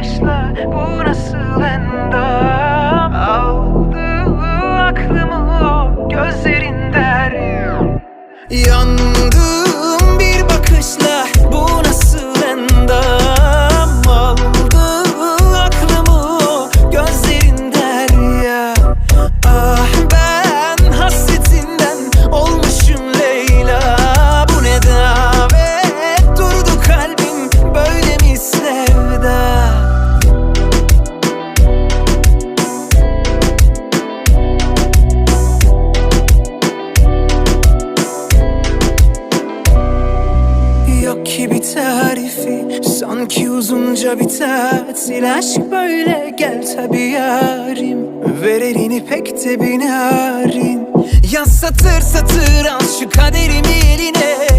bağışla bu nasıl endam? Aldı aklımı o gözlerin gözlerinden. Yandım Yok ki bir tarifi Sanki uzunca bir tatil Aşk böyle gel tabi yarim. Ver elini pek de bir narin Yaz satır satır al şu kaderimi eline